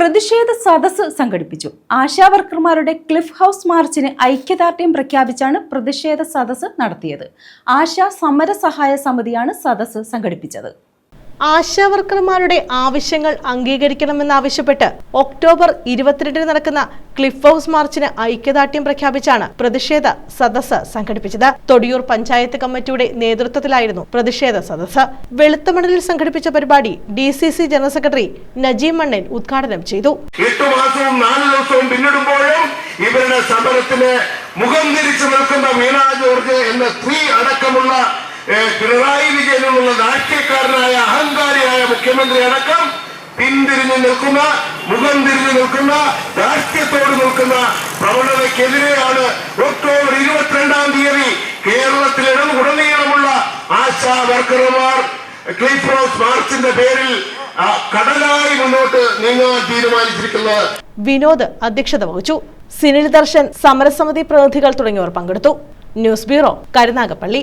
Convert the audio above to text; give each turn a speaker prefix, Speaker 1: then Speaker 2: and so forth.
Speaker 1: പ്രതിഷേധ സദസ്സ് സംഘടിപ്പിച്ചു. ആശാവർക്കർമാരുടെ ക്ലിഫ് ഹൗസ് മാർച്ചിന് ഐക്യദാർഢ്യം പ്രഖ്യാപിച്ചാണ് പ്രതിഷേധ സദസ്സ് നടത്തിയത്. ആശാ സമര സഹായ സമിതിയാണ് സദസ്സ് സംഘടിപ്പിച്ചത്.
Speaker 2: ആശാവർക്കർമാരുടെ ആവശ്യങ്ങൾ അംഗീകരിക്കണമെന്നാവശ്യപ്പെട്ട് ഒക്ടോബർ ഇരുപത്തിരണ്ടിന് നടക്കുന്ന ക്ലിഫ് ഹൗസ് മാർച്ചിന് ഐക്യദാർഢ്യം പ്രഖ്യാപിച്ചാണ് പ്രതിഷേധ സദസ്സ് സംഘടിപ്പിച്ചത്. തൊടിയൂർ പഞ്ചായത്ത് കമ്മിറ്റിയുടെ നേതൃത്വത്തിലായിരുന്നു പ്രതിഷേധ സദസ്സ്. വെളുത്തമണലിൽ സംഘടിപ്പിച്ച പരിപാടി D C C general secretary Najeem Mannan ഉദ്ഘാടനം ചെയ്തു.
Speaker 3: എട്ടു മാസവും നാല് ദിവസവും പിന്നിടുമ്പോഴും ഇവരുടെ സമരത്തിന് മുഖം തിരിച്ചു നിൽക്കുന്ന വീണ ജോർജ് എന്ന സ്ത്രീ അടക്കമുള്ള പിണറായി വിജയനുള്ള നാട്യക്കാരനായ അഹങ്കാരിയായ മുഖ്യമന്ത്രി അടക്കം പിന്തിരിഞ്ഞു നിൽക്കുന്ന മുഖം തിരിഞ്ഞു നിൽക്കുന്ന രാഷ്ട്രീയത്തോട് നിൽക്കുന്ന പ്രവണതയ്ക്കെതിരെയാണ് ഒക്ടോബർ ഇരുപത്തിരണ്ടാം തീയതി കേരളത്തിലിടം ഉടനീളമുള്ള ആശാ വർക്കർമാർ ക്ലീഫ് ഹൗസ് മാർച്ചിന്റെ പേരിൽ കടലായി മുന്നോട്ട് നീങ്ങാൻ തീരുമാനിച്ചിരിക്കുന്നത്
Speaker 2: വിനോദ് അധ്യക്ഷത വഹിച്ചു. സിനിൽ ദർശൻ സമരസമിതി പ്രതിനിധികൾ തുടങ്ങിയവർ പങ്കെടുത്തു. News bureau Karunagappally.